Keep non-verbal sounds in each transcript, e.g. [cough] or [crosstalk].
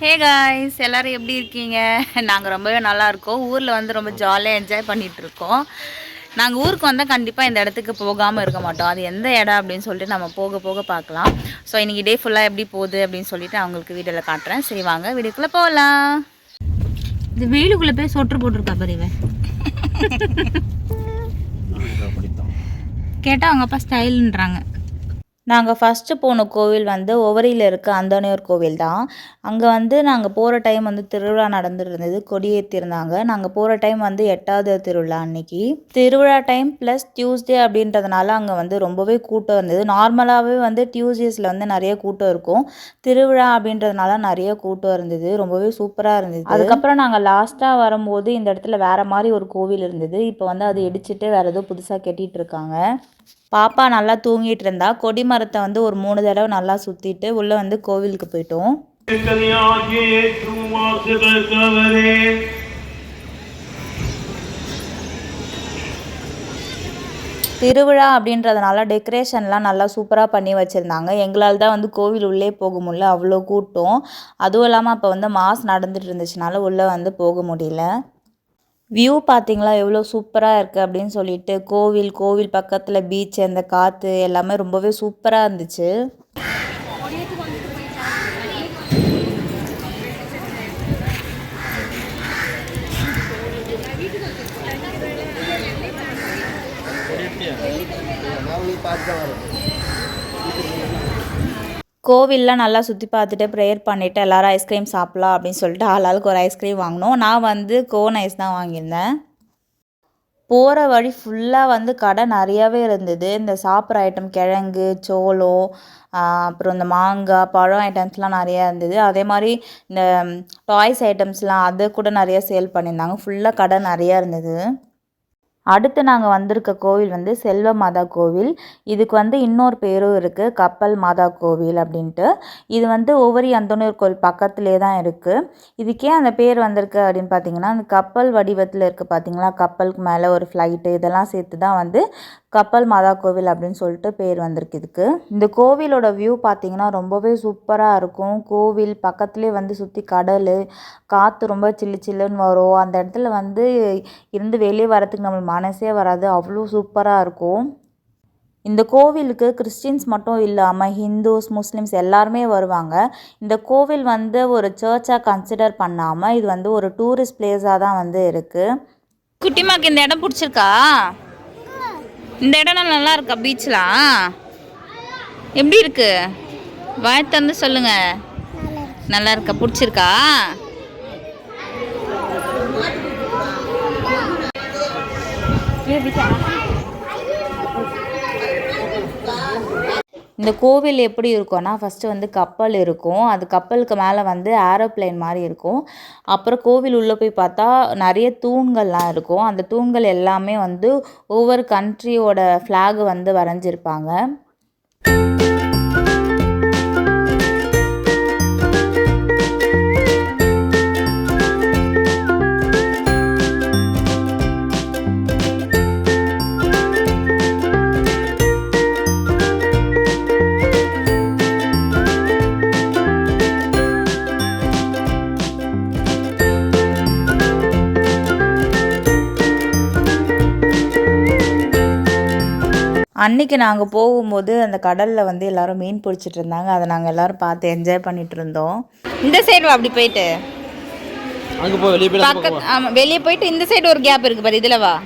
Hey guys எல்லாரும் எப்படி இருக்கீங்க? நாங்கள் ரொம்பவே நல்லா இருக்கோம். ஊரில் வந்து ரொம்ப ஜாலியாக என்ஜாய் பண்ணிட்டு இருக்கோம். நாங்கள் ஊருக்கு வந்தால் கண்டிப்பாக இந்த இடத்துக்கு போகாமல் இருக்க மாட்டோம். அது எந்த இடம் அப்படின்னு சொல்லிட்டு நம்ம போக போக பார்க்கலாம். ஸோ இன்றைக்கி டே ஃபுல்லாக எப்படி போகுது அப்படின்னு சொல்லிட்டு அவங்களுக்கு வீடியோவில் காட்டுறேன். சரி வாங்க வீடியோக்குள்ளே போகலாம் இது வெயிலுக்குள்ளே போய் சொட்டு போட்டிருக்கா பரிவன் [laughs] கேட்டால் அவங்க அப்பா ஸ்டைலுன்றாங்க நாங்கள் ஃபஸ்ட்டு போன கோவில் வந்து ஒவரியில் இருக்க அந்தோனியர் கோவில் தான் அங்கே வந்து நாங்கள் போகிற டைம் வந்து திருவிழா நடந்துருந்தது இருந்தது கொடியேற்றிருந்தாங்க நாங்கள் போகிற டைம் வந்து எட்டாவது திருவிழா அன்னைக்கு. திருவிழா டைம் ப்ளஸ் டியூஸ்டே அப்படின்றதுனால அங்கே வந்து ரொம்பவே கூட்டம் இருந்தது. நார்மலாகவே வந்து டியூஸ்டேஸில் வந்து நிறைய கூட்டம் இருக்கும். திருவிழா அப்படின்றதுனால நிறைய கூட்டம் இருந்தது. ரொம்பவே சூப்பராக இருந்தது. அதுக்கப்புறம் நாங்கள் லாஸ்ட்டாக வரும்போது இந்த இடத்துல வேறு மாதிரி ஒரு கோவில் இருந்தது. இப்போ வந்து அதை இடிச்சிட்டு வேறு ஏதோ புதுசாக கட்டிகிட்டு இருக்காங்க. பாப்பா நல்லா தூங்கிட்டு இருந்தா கொடி மரத்தை வந்து ஒரு மூணு தடவை நல்லா சுற்றிட்டு உள்ளே வந்து கோவிலுக்கு போயிட்டோம். திருவிழா அப்படின்றதுனால டெக்கரேஷன்லாம் நல்லா சூப்பராக பண்ணி வச்சுருந்தாங்க. எங்களால் தான் வந்து கோவில் உள்ளே போக முடியல அவ்வளோ கூட்டம். அதுவும் இல்லாமல் அப்போ வந்து மாஸ் நடந்துட்டு இருந்துச்சுனால உள்ளே வந்து போக முடியல. வியூ பார்த்தீங்களா? எவ்வளோ சூப்பராக இருக்குது அப்படின்னு சொல்லிட்டு கோவில் கோவில் பக்கத்தில் பீச் அந்த காற்று எல்லாமே ரொம்பவே சூப்பராக இருந்துச்சு. கோவில்லாம் நல்லா சுற்றி பார்த்துட்டு ப்ரேயர் பண்ணிவிட்டு எல்லாரும் ஐஸ்கிரீம் சாப்பிட்லாம் அப்படின்னு சொல்லிட்டு ஆளாளுக்கு ஒரு ஐஸ்கிரீம் வாங்கினோம். நான் வந்து கோன் ஐஸ் தான் வாங்கியிருந்தேன். போகிற வழி ஃபுல்லாக வந்து கடை நிறையாவே இருந்தது. இந்த சாப்பிட்ற ஐட்டம் கிழங்கு சோளம் அப்புறம் இந்த மாங்காய் பழம் ஐட்டம்ஸ்லாம் நிறையா இருந்தது. அதே மாதிரி இந்த டாய்ஸ் ஐட்டம்ஸ்லாம் அது கூட நிறைய சேல் பண்ணியிருந்தாங்க. ஃபுல்லாக கடை நிறையா இருந்தது. அடுத்து நாங்கள் வந்திருக்க கோவில் வந்து செல்வ மாதா கோவில். இதுக்கு வந்து இன்னொரு பேரும் இருக்குது கப்பல் மாதா கோவில் அப்படின்ட்டு. இது வந்து ஒவ்வொரு அந்தனூர் கோவில் பக்கத்துலேயே தான் இருக்குது இதுக்கே அந்த பேர் வந்திருக்கு அப்படின்னு பார்த்தீங்கன்னா அந்த கப்பல் வடிவத்தில் இருக்குது பார்த்தீங்களா கப்பலுக்கு மேலே ஒரு ஃப்ளைட்டு இதெல்லாம் சேர்த்து தான் வந்து கப்பல் மாதா கோவில் அப்படின்னு சொல்லிட்டு பேர் வந்திருக்கு இதுக்கு. இந்த கோவிலோட வியூ பார்த்தீங்கன்னா ரொம்பவே சூப்பராக இருக்கும். கோவில் பக்கத்துலேயே வந்து சுற்றி கடல் காற்று ரொம்ப சில்லு சில்லுன்னு வரும். அந்த இடத்துல வந்து இருந்து வெளியே வரதுக்கு நம்மளுக்கு மனசே வராது. அவ்வளோ சூப்பராக இருக்கும். இந்த கோவிலுக்கு கிறிஸ்டின்ஸ் மட்டும் இல்லாமல் ஹிந்துஸ் முஸ்லீம்ஸ் எல்லாருமே வருவாங்க. இந்த கோவில் வந்து ஒரு சர்ச்சாக கன்சிடர் பண்ணாமல் இது வந்து ஒரு டூரிஸ்ட் பிளேஸாக தான் வந்து இருக்குது குட்டிமாக்கு இந்த இடம் பிடிச்சிருக்கா? இந்த இடம் நல்லா இருக்கா பீச்லாம் எப்படி இருக்கு? வாய் தந்து சொல்லுங்க. நல்லா இருக்கா பிடிச்சிருக்கா? இந்த கோவில் எப்படி இருக்கும்னா ஃபஸ்ட்டு வந்து கப்பல் இருக்கும். அது கப்பலுக்கு மேலே வந்து ஏரோப்ளேன் மாதிரி இருக்கும். அப்புறம் கோவில் உள்ளே போய் பார்த்தா நிறைய தூண்கள்லாம் இருக்கும். அந்த தூண்கள் எல்லாமே வந்து ஒவ்வொரு கண்ட்ரியோட ஃப்ளாக் வந்து வரைஞ்சிருப்பாங்க. அன்னைக்கு நாங்கள் போகும்போது அந்த கடலில் வந்து எல்லாரும் மீன் பிடிச்சிட்டு இருந்தாங்க. அதை நாங்கள் எல்லாரும் பார்த்து என்ஜாய் பண்ணிட்டு இருந்தோம். இந்த சைடு அப்படி போயிட்டு? அங்க போ வெளியே போய் பக்கத்து ஆமாம் வெளியே போயிட்டு இந்த சைடு ஒரு கேப் இருக்கு பாரு இதில் வா.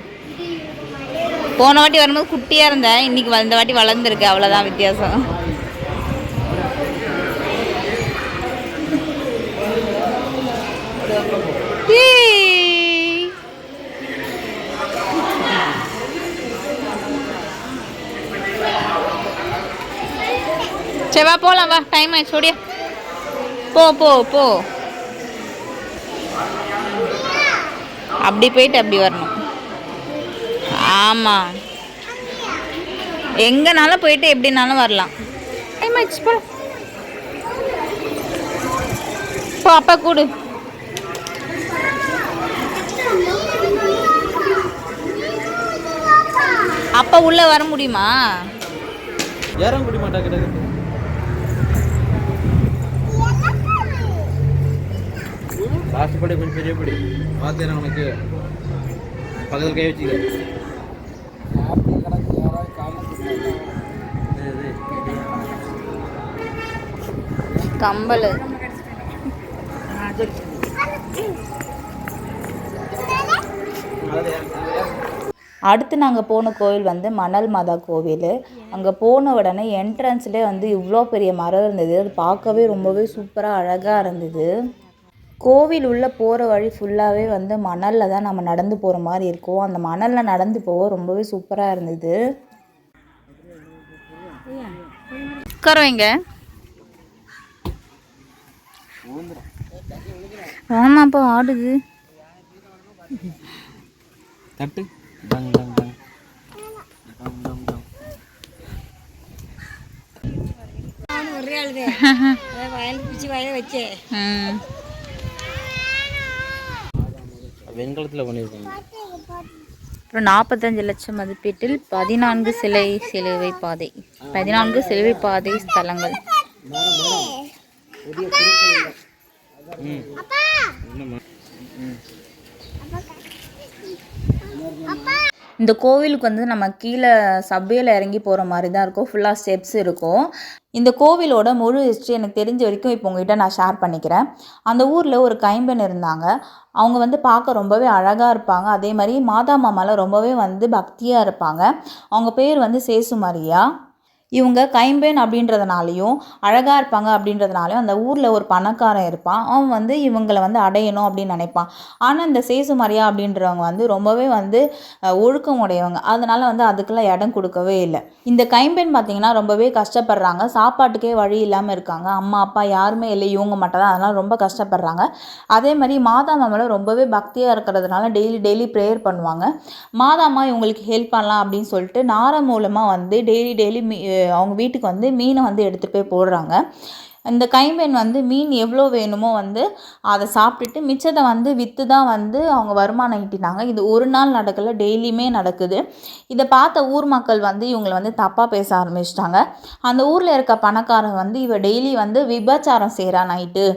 போன வாட்டி வரும்போது குட்டியாக இருந்தேன். இன்னைக்கு வ- இந்த வாட்டி வளர்ந்துருக்கு. அவ்வளோதான் வித்தியாசம். ஏய். சரி வா போகலாம் வா. டைம் ஆயிடுச்சு ஓடிய. போ போ போ. அப்படி போயிட்டு அப்படி வரணும். ஆமாம் எங்கனாலும் போயிட்டு எப்படினாலும் வரலாம். டைம் ஆயிடுச்சு போ. போ அப்பா கூடு. அப்பா உள்ளே வர முடியுமா? யாரும் குடி மாட்டா கிட்ட லாஸ்ட் படி கொஞ்சம் பெரிய படி பார்த்தேன் உனக்கு பக்கத்தில் கை வச்சுக்க கம்பல் அடுத்து நாங்கள் போன கோவில் வந்து மணல் மாதா கோவில். அங்கே போன உடனே என்ட்ரன்ஸ்லேயே வந்து இவ்வளோ பெரிய மரம் இருந்தது. அது பார்க்கவே ரொம்பவே சூப்பராக அழகாக இருந்தது. கோவில் உள்ளே போகிற வழி ஃபுல்லாகவே வந்து மணலில் தான் நம்ம நடந்து போகிற மாதிரி இருக்கும். அந்த மணலில் நடந்து போக ரொம்பவே சூப்பராக இருந்தது. உட்காருவீங்க ஆமாப்பா ஆடுது. தட்டு. டங் டங் டங். டங் டங் டங் ஒரே ஆளுதே வயல் பிடிச்சி வயல வச்சேன் ம் வெண்கலத்தில் பண்ணியிருக்காங்க அப்புறம் நாற்பத்தஞ்சு லட்சம் மதிப்பீட்டில் பதினான்கு சிலை சிலுவை பாதை. பதினான்கு சிலுவை பாதை ஸ்தலங்கள். இந்த கோவிலுக்கு வந்து நம்ம கீழே சபையில் இறங்கி போகிற மாதிரி தான் இருக்கும் ஃபுல்லாக ஸ்டெப்ஸ் இருக்கும். இந்த கோவிலோட முழு ஹிஸ்ட்ரி எனக்கு தெரிஞ்ச வரைக்கும் இப்போ உங்ககிட்ட நான் ஷேர் பண்ணிக்கிறேன். அந்த ஊரில் ஒரு கைம்பெண் இருந்தாங்க. அவங்க வந்து பார்க்க ரொம்பவே அழகாக இருப்பாங்க. அதே மாதிரி மாதா மாமாலாம் ரொம்பவே வந்து பக்தியாக இருப்பாங்க. அவங்க பேர் வந்து சேசுமாரியா. இவங்க கைம்பெண் அப்படின்றதுனாலையும் அழகாக இருப்பாங்க அப்படின்றதுனாலையும் அந்த ஊரில் ஒரு பணக்காரன் இருப்பான். அவன் வந்து இவங்களை வந்து அடையணும் அப்படின்னு நினைப்பான். ஆனால் இந்த சேசு மரியா அப்படின்றவங்க வந்து ரொம்பவே வந்து ஒழுக்கம் உடையவங்க. அதனால் வந்து அதுக்கெல்லாம் இடம் கொடுக்கவே இல்லை. இந்த கைம்பெண் பார்த்தீங்கன்னா ரொம்பவே கஷ்டப்படுறாங்க. சாப்பாட்டுக்கே வழி இல்லாமல் இருக்காங்க. அம்மா அப்பா யாருமே இல்லை. இவங்க மட்டும் தான் அதனால் ரொம்ப கஷ்டப்படுறாங்க. அதே மாதிரி மாதா மாமலை ரொம்பவே பக்தியாக இருக்கிறதுனால டெய்லி டெய்லி ப்ரேயர் பண்ணுவாங்க. மாதாமா இவங்களுக்கு ஹெல்ப் பண்ணலாம் அப்படின்னு சொல்லிட்டு நாரம் மூலமாக வந்து டெய்லி டெய்லி மீ அவங்க வீட்டுக்கு வந்து மீனை வந்து எடுத்துகிட்டு போய் போடுறாங்க. இந்த கைம்பெண் வந்து மீன் எவ்வளோ வேணுமோ வந்து அதை சாப்பிட்டுட்டு மிச்சத்தை வந்து விற்று தான் வந்து அவங்க வருமானம் ஈட்டினாங்க. இது ஒரு நாள் நடக்கல டெய்லியுமே நடக்குது. இதை பார்த்த ஊர் மக்கள் வந்து இவங்களை வந்து தப்பாக பேச ஆரம்பிச்சிட்டாங்க. அந்த ஊரில் இருக்க பணக்காரன் வந்து இவ டெய்லி வந்து விபச்சாரம் செய்கிறா நைட்டு.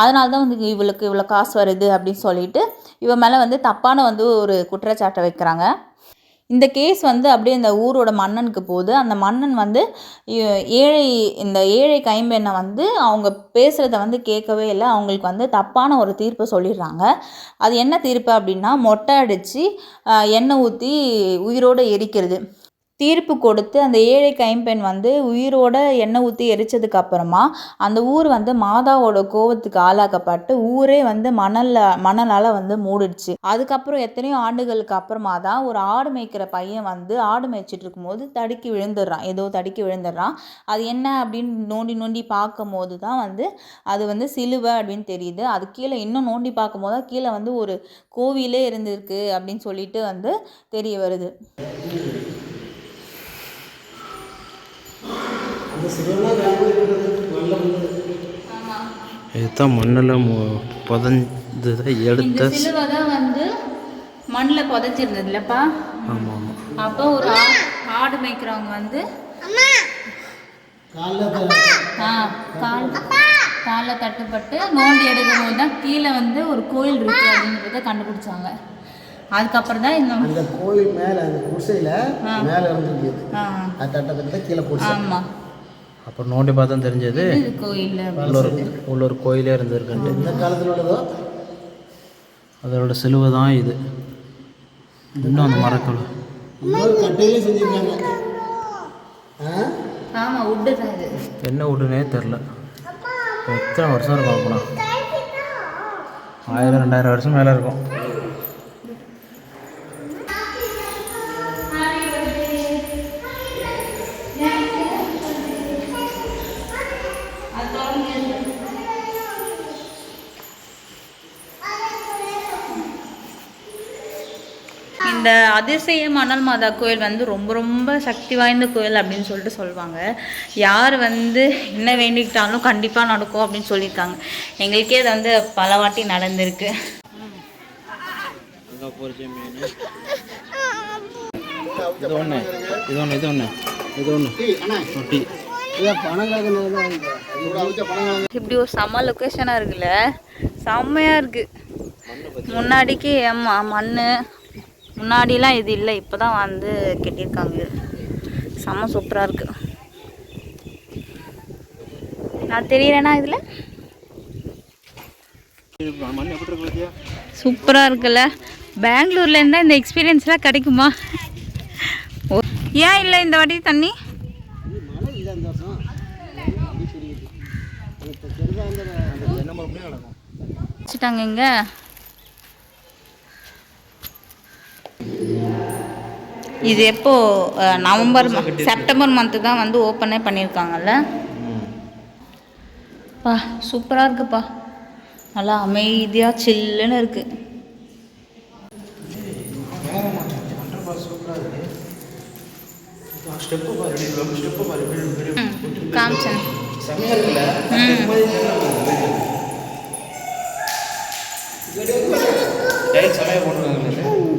அதனால தான் வந்து இவளுக்கு இவ்வளோ காசு வருது அப்படின்னு சொல்லிட்டு இவ மேலே வந்து தப்பான வந்து ஒரு குற்றச்சாட்டை வைக்கிறாங்க. இந்த கேஸ் வந்து அப்படியே இந்த ஊரோட மன்னனுக்கு போகுது. அந்த மன்னன் வந்து ஏழை இந்த ஏழை கைம்பெண்ணை வந்து அவங்க பேசுகிறத வந்து கேட்கவே இல்லை. அவங்களுக்கு வந்து தப்பான ஒரு தீர்ப்பு சொல்லிடுறாங்க. அது என்ன தீர்ப்பு அப்படின்னா மொட்டை அடித்து எண்ணெய் ஊற்றி உயிரோடு எரிக்கிறது. தீர்ப்பு கொடுத்து அந்த ஏழை கைம்பெண் வந்து உயிரோட எண்ணெய் ஊற்றி எரித்ததுக்கு அப்புறமா அந்த ஊர் வந்து மாதாவோட கோவத்துக்கு ஆளாக்கப்பட்டு ஊரே வந்து மணல்ல மணலால் வந்து மூடிடுச்சு. அதுக்கப்புறம் எத்தனையோ ஆண்டுகளுக்கு அப்புறமா தான் ஒரு ஆடு மேய்க்கிற பையன் வந்து ஆடு மேய்ச்சிட்டு இருக்கும்போது தடுக்கி விழுந்துடுறான். ஏதோ தடுக்கி விழுந்துடுறான். அது என்ன அப்படின்னு நோண்டி நோண்டி பார்க்கும் போது தான் வந்து அது வந்து சிலுவை அப்படின்னு தெரியுது. அது கீழே இன்னும் நோண்டி பார்க்கும் போது தான் கீழே வந்து ஒரு கோவிலே இருந்திருக்கு அப்படின்னு சொல்லிட்டு வந்து தெரிய வருது. இதுதான் மண்ணில் புதஞ்சதை எடுத்த இந்த சிலுவை தான் வந்து மண்ணில் புதைச்சிருந்தது இல்லைப்பா ஆமாம் ஆமாம் அப்போ ஒரு ஆடு மேய்க்கிறவங்க வந்து ஆ கால் காலில் தட்டுப்பட்டு நோண்டி எடுக்கும் போது தான் கீழே வந்து ஒரு கோயில் இருக்கு அப்படின்றத கண்டுபிடிச்சாங்க. அதுக்கப்புறம் தான் இந்த அந்த கோயில் மேலே அந்த குடிசையில் மேலே இருந்துருக்கு ஆ. அது தட்ட தட்ட கீழே குடிசை ஆமாம் அப்போ நோண்டி பார்த்தா தெரிஞ்சது. இது கோயில் உள்ள ஒரு உள்ள ஒரு கோயிலே இருந்திருக்குன்ட்டு. எந்த காலத்தில் உள்ளதோ அதோட சிலுவை தான் இது. இன்னும் அந்த மரக்கல் என்ன விட்டுனே தெரில எத்தனை வருஷம் இருக்கும் அப்போனா? ஆயிரம் ரெண்டாயிரம் வருஷம் மேலே இருக்கும். இந்த அதிசய மணல் மாதா கோயில் வந்து ரொம்ப ரொம்ப சக்தி வாய்ந்த கோயில் அப்படின்னு சொல்லிட்டு சொல்லுவாங்க. யார் வந்து என்ன வேண்டிக்கிட்டாலும் கண்டிப்பாக நடக்கும் அப்படின்னு சொல்லியிருக்காங்க. எங்களுக்கே அது வந்து பல வாட்டி நடந்திருக்கு இது ஒன்று இது ஒன்று இது ஒன்று இது ஒன்று தொட்டி இதை பணங்கிழங்கு இப்படி ஒரு செம்ம லொக்கேஷனாக இருக்குல்ல. செம்மையாக இருக்குது முன்னாடிக்கு மண் முன்னாடிலாம் இது இல்லை இப்போ தான் வந்து கட்டியிருக்காங்க. செம்ம சூப்பராக இருக்குது நான் தெரியறேனா இதில்? சூப்பராக இருக்குல்ல. பெங்களூர்ல இருந்தால் இந்த எக்ஸ்பீரியன்ஸ்லாம் கிடைக்குமா? ஓ ஏன் இல்லை இந்த வாட்டி தண்ணி? வச்சுட்டாங்க இங்கே இந்த வருஷம் அப்படி தெரியுது அந்த பெருசாக வந்து அந்த தென்னை மரம் அப்படியே நடக்கும் வச்சுட்டாங்க இங்க இது எப்போ நவம்பர் செப்டம்பர் மந்த்து தான் வந்து ஓப்பனே பண்ணியிருக்காங்கல்ல பா சூப்பராக இருக்குப்பா. நல்லா அமைதியாக சில்லுன்னு இருக்கு. ஸ்டெப்பு பாரு ஸ்டெப்பு பாரு ம், காமிச்சேன் செம்மையாக போட்டுருக்காங்க.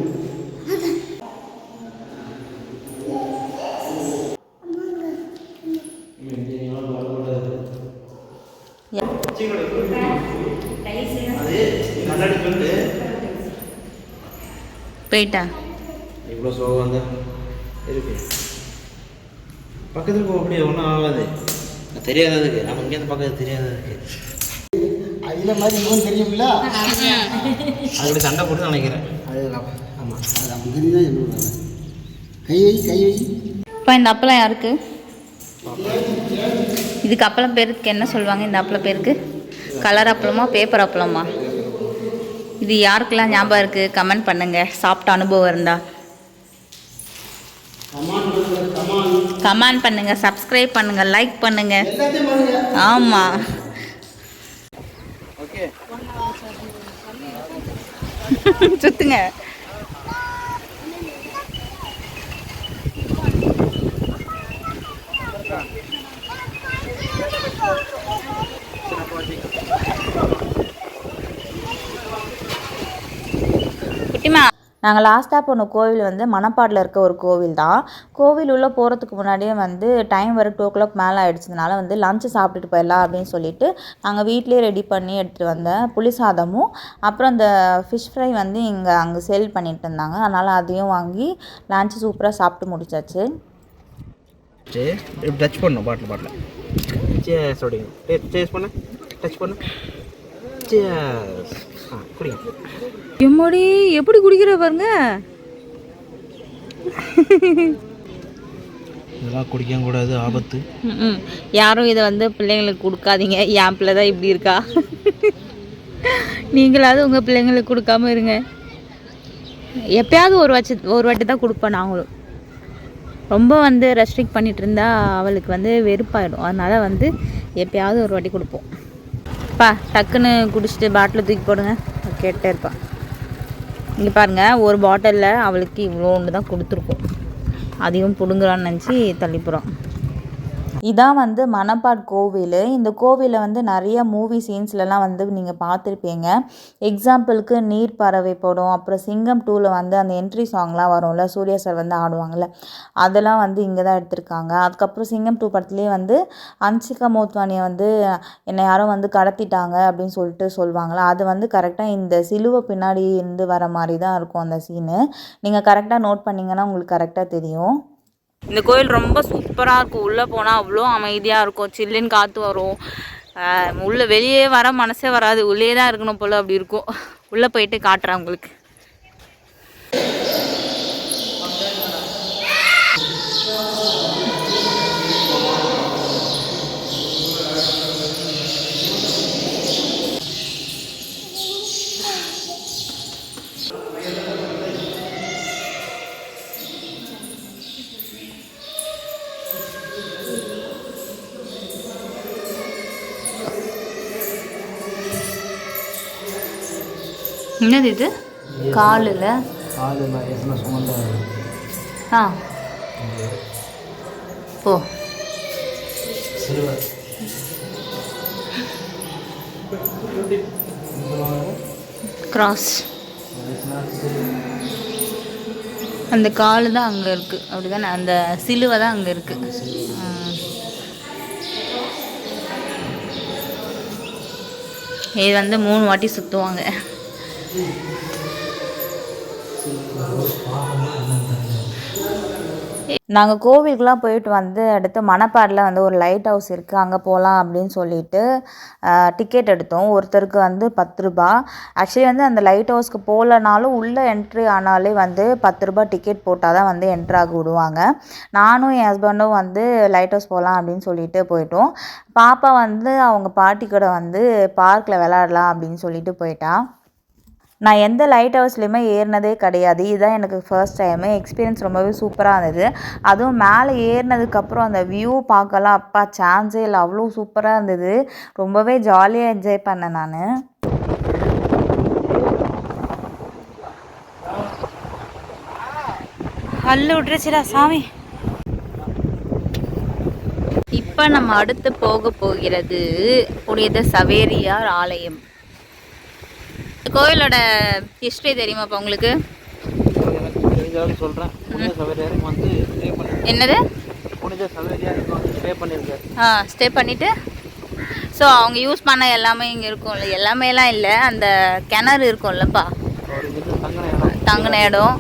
போயிட்டா. இவ்வளோ சோகம் வந்து? இருக்கு. பக்கத்தில் போக அப்படியே ஒன்றும் ஆகாது. தெரியாது அதுக்கு நம்ம இங்கேருந்து பக்கத்து தெரியாது அதுக்கு அதில் மாதிரி இவன் தெரியும்ல? அப்படி சண்டை போட்டு நினைக்கிறேன். அது ஆமாம் அது அவன் தெரியுதான் சொல்லுவாங்க கை வை கை வை. இப்போ இந்த அப்பளம் யாருக்கு? இதுக்கு அப்பளம் பேருக்கு என்ன சொல்லுவாங்க? இந்த அப்பளம் பேருக்கு? கலர் அப்பளமா பேப்பர் அப்பளமா? இது யாருக்கெல்லாம் ஞாபகம் இருக்குது கமெண்ட் பண்ணுங்கள் சாப்பிட்ட அனுபவம் இருந்தா. கமெண்ட் பண்ணுங்க. சப்ஸ்கிரைப் பண்ணுங்க. லைக் பண்ணுங்க. ஆமா. [laughs] சுத்துங்க. ஆமாம் you. குட்டிமா? நாங்கள் லாஸ்ட்டாக போன கோவில் வந்து மணப்பாடில் இருக்க ஒரு கோவில் தான். கோவில் உள்ளே போகிறதுக்கு முன்னாடியே வந்து டைம் வர டூ ஓ கிளாக் மேலே ஆயிடுச்சதுனால வந்து லஞ்சு சாப்பிட்டுட்டு போயிடலாம் அப்படின்னு சொல்லிட்டு நாங்கள் வீட்டிலேயே ரெடி பண்ணி எடுத்துகிட்டு வந்தேன் புளி சாதமும் அப்புறம் இந்த ஃபிஷ் ஃப்ரை வந்து இங்கே அங்கே சேல் பண்ணிட்டு இருந்தாங்க. அதனால் அதையும் வாங்கி லஞ்சு சூப்பராக சாப்பிட்டு முடிச்சாச்சு. டச் பண்ணணும் பாட்டில் பாட்டில் டேஸ்ட் பண்ணு. டச் பண்ணு. சேஸ் ஆ குடிங்க. எம்மாடி எப்படி குடிக்கிற பாருங்க? இதெல்லாம் குடிக்க கூடாது ஆபத்து. யாரும் இதை வந்து பிள்ளைங்களுக்கு கொடுக்காதீங்க. என் பிள்ளை தான் இப்படி இருக்கா? நீங்களாவது உங்கள் பிள்ளைங்களுக்கு கொடுக்காம இருங்க. எப்பயாவது ஒரு வச்சு ஒரு வாட்டி தான் கொடுப்பேன் நாங்களும். ரொம்ப வந்து ரெஸ்ட்ரிக்ட் பண்ணிட்டு இருந்தா அவளுக்கு வந்து வெறுப்பாயிடும். அதனால வந்து எப்பயாவது ஒரு வாட்டி கொடுப்போம். பா டக்குன்னு குடிச்சிட்டு பாட்டில் தூக்கி போடுங்க. கேட்டே இருப்பா. இங்கே பாருங்க ஒரு பாட்டிலில் அவளுக்கு இவ்வளோண்டு தான் கொடுத்துருக்கோம். அதையும் பிடுங்குறான்னு நினச்சி தள்ளிப்புறோம் இதான் வந்து மணப்பாட் கோவில். இந்த கோவிலில் வந்து நிறைய மூவி சீன்ஸ்லலாம் வந்து நீங்கள் பார்த்துருப்பீங்க. எக்ஸாம்பிளுக்கு நீர் பறவை படம் அப்புறம் சிங்கம் டூவில் வந்து அந்த என்ட்ரி சாங்லாம் வரும்ல சூர்யா சார் வந்து ஆடுவாங்கள்ல அதெல்லாம் வந்து இங்கே தான் எடுத்திருக்காங்க. அதுக்கப்புறம் சிங்கம் டூ படத்துலேயே வந்து அன்சிகா மோத்வானியை வந்து என்னை யாரோ வந்து கடத்திட்டாங்க அப்படின்னு சொல்லிட்டு சொல்லுவாங்களா அது வந்து கரெக்டாக இந்த சிலுவை பின்னாடி இருந்து வர மாதிரி தான் இருக்கும் அந்த சீனு நீங்கள் கரெக்டாக நோட் பண்ணிங்கன்னா உங்களுக்கு கரெக்டாக தெரியும். இந்த கோயில் ரொம்ப சூப்பராக இருக்கும். உள்ளே போனால் அவ்வளோ அமைதியாக இருக்கும். சில்லுன்னு காற்று வரும். உள்ளே வெளியே வர மனசே வராது. உள்ளே தான் இருக்கணும் போல் அப்படி இருக்கும். உள்ளே போயிட்டு காட்டுறேன் உங்களுக்கு. என்னது இது? காலில்? ஆ. போ. கிராஸ் அந்த கால் தான் அங்கே இருக்குது அப்படி தானே அந்த சிலுவை தான் அங்கே இருக்குது இது வந்து மூணு வாட்டி சுற்றுவாங்க நாங்கள் கோவிலுக்குலாம் போயிட்டு வந்து அடுத்து மணப்பாடில் வந்து ஒரு லைட் ஹவுஸ் இருக்குது அங்கே போகலாம் அப்படின்னு சொல்லிட்டு டிக்கெட் எடுத்தோம். ஒருத்தருக்கு வந்து பத்து ரூபா. ஆக்சுவலி வந்து அந்த லைட் ஹவுஸ்க்கு போகலனாலும் உள்ளே என்ட்ரி ஆனாலே வந்து பத்து ரூபா டிக்கெட் போட்டால் தான் வந்து என்ட்ரு ஆக விடுவாங்க. நானும் என் ஹஸ்பண்டும் வந்து லைட் ஹவுஸ் போகலாம் அப்படின்னு சொல்லிட்டு போயிட்டோம். பாப்பா வந்து அவங்க பாட்டி கூட வந்து பார்க்கில் விளாடலாம் அப்படின்னு சொல்லிட்டு போயிட்டா. நான் எந்த லைட் ஹவுஸ்லையுமே ஏறினதே கிடையாது. இதுதான் எனக்கு ஃபர்ஸ்ட் டைமு எக்ஸ்பீரியன்ஸ் ரொம்பவே சூப்பராக இருந்தது. அதுவும் மேலே ஏறினதுக்கப்புறம் அந்த வியூ பார்க்கலாம். அப்பா சான்ஸே இல்லை. அவ்வளோ சூப்பராக இருந்தது. ரொம்பவே ஜாலியாக என்ஜாய் பண்ணேன் நான். கல்லு விட்டுருச்சுடா சாமி. இப்போ நம்ம அடுத்து போக போகிறது புனித சவேரியார் ஆலயம். கோயிலோட ஹிஸ்ட்ரி தெரியுமாப்பா உங்களுக்கு? சொல்கிறேன் வந்து என்னது? புனித சவேரியார் வந்து ஸ்டே பண்ணியிருக்காரு ஆ ஸ்டே பண்ணிவிட்டு ஸோ அவங்க யூஸ் பண்ண எல்லாமே இங்கே இருக்கும்ல. எல்லாமேலாம் இல்லை. அந்த கிணறு இருக்கும்லப்பா. தங்கின இடம்.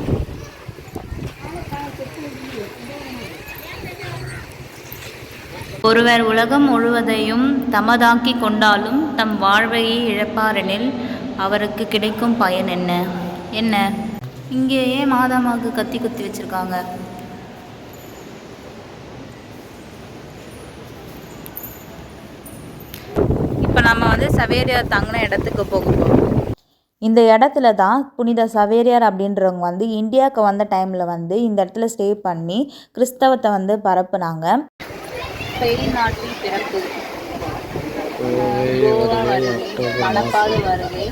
ஒருவர் உலகம் முழுவதையும் தமதாக்கி கொண்டாலும் தம் வாழ்வையை இழப்பாரெனில் அவருக்கு கிடைக்கும் பயன் என்ன? என்ன? இங்கேயே மாதாமாவுக்கு கத்தி குத்தி வச்சிருக்காங்க? இப்போ நம்ம வந்து சவேரியார் தங்கின இடத்துக்கு போக போகிறோம் இந்த இடத்துல தான் புனித சவேரியார் அப்படின்றவங்க வந்து இந்தியாவுக்கு வந்த டைமில் வந்து இந்த இடத்துல ஸ்டே பண்ணி கிறிஸ்தவத்தை வந்து பரப்புனாங்க. ஸ்பெயின் நாட்டில் பிறப்பு. வருகை மணப்பாடு வருகை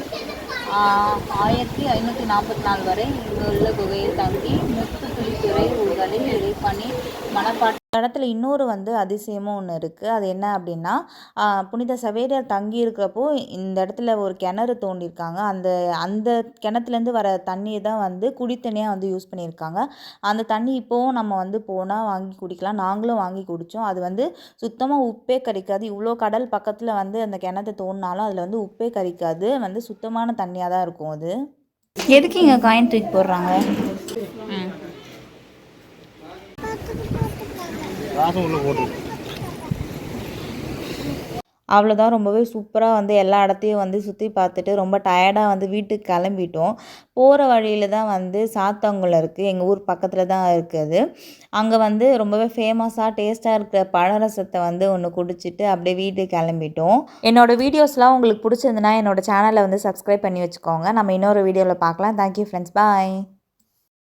ஆயிரத்தி ஐநூற்றி நாற்பத்தி நாலு வரை இங்கே உள்ள குகையில் தங்கி முத்துக்குளித்துறை ஊர்களில் இறைப்பணி மணப்பாட்டு. இடத்துல இன்னொரு வந்து அதிசயமும் ஒன்று இருக்குது அது என்ன அப்படின்னா புனித சவேரியார் தங்கி இருக்கிறப்போ இந்த இடத்துல ஒரு கிணறு தோண்டியிருக்காங்க. அந்த அந்த கிணத்துலேருந்து வர தண்ணியை தான் வந்து குடித்தண்ணியாக வந்து யூஸ் பண்ணியிருக்காங்க. அந்த தண்ணி இப்போவும் நம்ம வந்து போனால் வாங்கி குடிக்கலாம். நாங்களும் வாங்கி குடித்தோம் அது வந்து சுத்தமாக உப்பே கரிக்காது. இவ்வளோ கடல் பக்கத்தில் வந்து அந்த கிணத்தை தோண்டினாலும் அதில் வந்து உப்பே கரிக்காது. வந்து சுத்தமான தண்ணியாக தான் இருக்கும் அது. எதுக்கு இங்கே காயின் தூக்கி போடுறாங்க? ராசம் உள்ள போட்டுருக்கு அவ்வளோதான் ரொம்பவே சூப்பராக வந்து எல்லா இடத்தையும் வந்து சுற்றி பார்த்துட்டு ரொம்ப டயர்டாக வந்து வீட்டுக்கு கிளம்பிட்டோம். போகிற வழியில் தான் வந்து சாத்தங்குளம் இருக்குது எங்கள் ஊர் பக்கத்தில் தான் இருக்குது அங்கே வந்து ரொம்பவே ஃபேமஸாக டேஸ்ட்டாக இருக்கிற பழரசத்தை வந்து ஒன்று குடிச்சிட்டு அப்படியே வீட்டுக்கு கிளம்பிட்டோம். என்னோடய வீடியோஸ்லாம் உங்களுக்கு பிடிச்சிருந்துன்னா என்னோடய சேனலை வந்து சப்ஸ்கிரைப் பண்ணி வச்சுக்கோங்க. நம்ம இன்னொரு வீடியோவில் பார்க்கலாம். Thank you friends bye